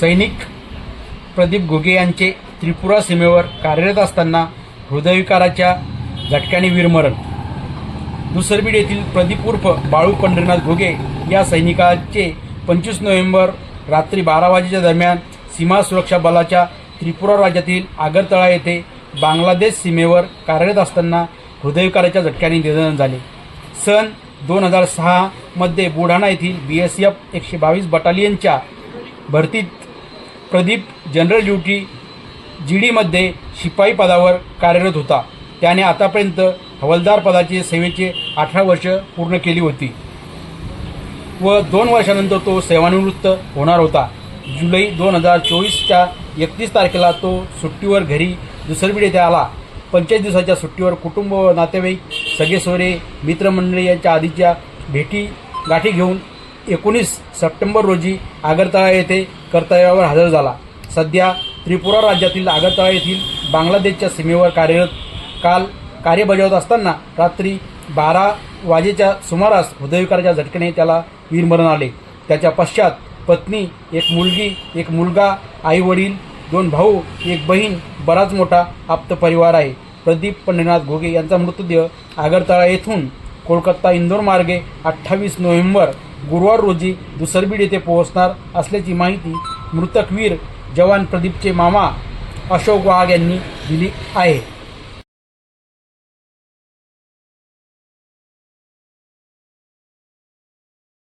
सैनिक प्रदीप घुगे यांचे त्रिपुरा सीमेवर कार्यरत असताना हृदयविकाराच्या झटक्याने वीरमरण. दुसरबीड येथील प्रदीप उर्फ बाळू पंढरीनाथ घुगे या सैनिकाचे पंचवीस नोव्हेंबर रात्री बारा वाजेच्या दरम्यान सीमा सुरक्षा बलाच्या त्रिपुरा राज्यातील आगरतळा येथे बांगलादेश सीमेवर कार्यरत असताना हृदयविकाराच्या झटक्याने निधन झाले. सन दोन हजार सहामध्ये बुलढाणा येथील बी एस एफ एकशे बावीस बटालियनच्या भरतीत प्रदीप जनरल ड्युटी जी डीमध्ये शिपाई पदावर कार्यरत होता. त्याने आतापर्यंत हवालदार पदाचे सेवेचे अठरा वर्ष पूर्ण केली होती. व दोन वर्षानंतर तो सेवानिवृत्त होणार होता. जुलै दोन हजार चोवीसच्या एकतीस तारखेला तो सुट्टीवर घरी दुसरबीड येथे आला. पंचवीस दिवसाच्या सुट्टीवर कुटुंब व नातेवाईक सगेसोरे मित्रमंडळी यांच्या आधीच्या भेटी गाठी घेऊन एकोणीस सप्टेंबर रोजी आगरतळा येथे कर्तव्यावर हजर झाला. सध्या त्रिपुरा राज्यातील आगरतळा येथील बांगलादेशच्या सीमेवर कार्यरत काल कार्य बजावत असताना रात्री बारा वाजेच्या सुमारास हृदयविकाराच्या झटक्याने त्याला वीरमरण आले. त्याच्या पश्चात पत्नी एक मुलगी एक मुलगा आई वडील दोन भाऊ एक बहीण बराच मोठा आप्त परिवार आहे. प्रदीप पंढरीनाथ घोगे यांचा मृतदेह आगरतळा येथून कोलकाता इंदोर मार्गे अठ्ठावीस नोव्हेंबर गुरुवार रोजी दुसरबीड येथे पोहोचणार असल्याची माहिती मृतक वीर जवान प्रदीपचे मामा अशोक वाघ यांनी दिली आहे.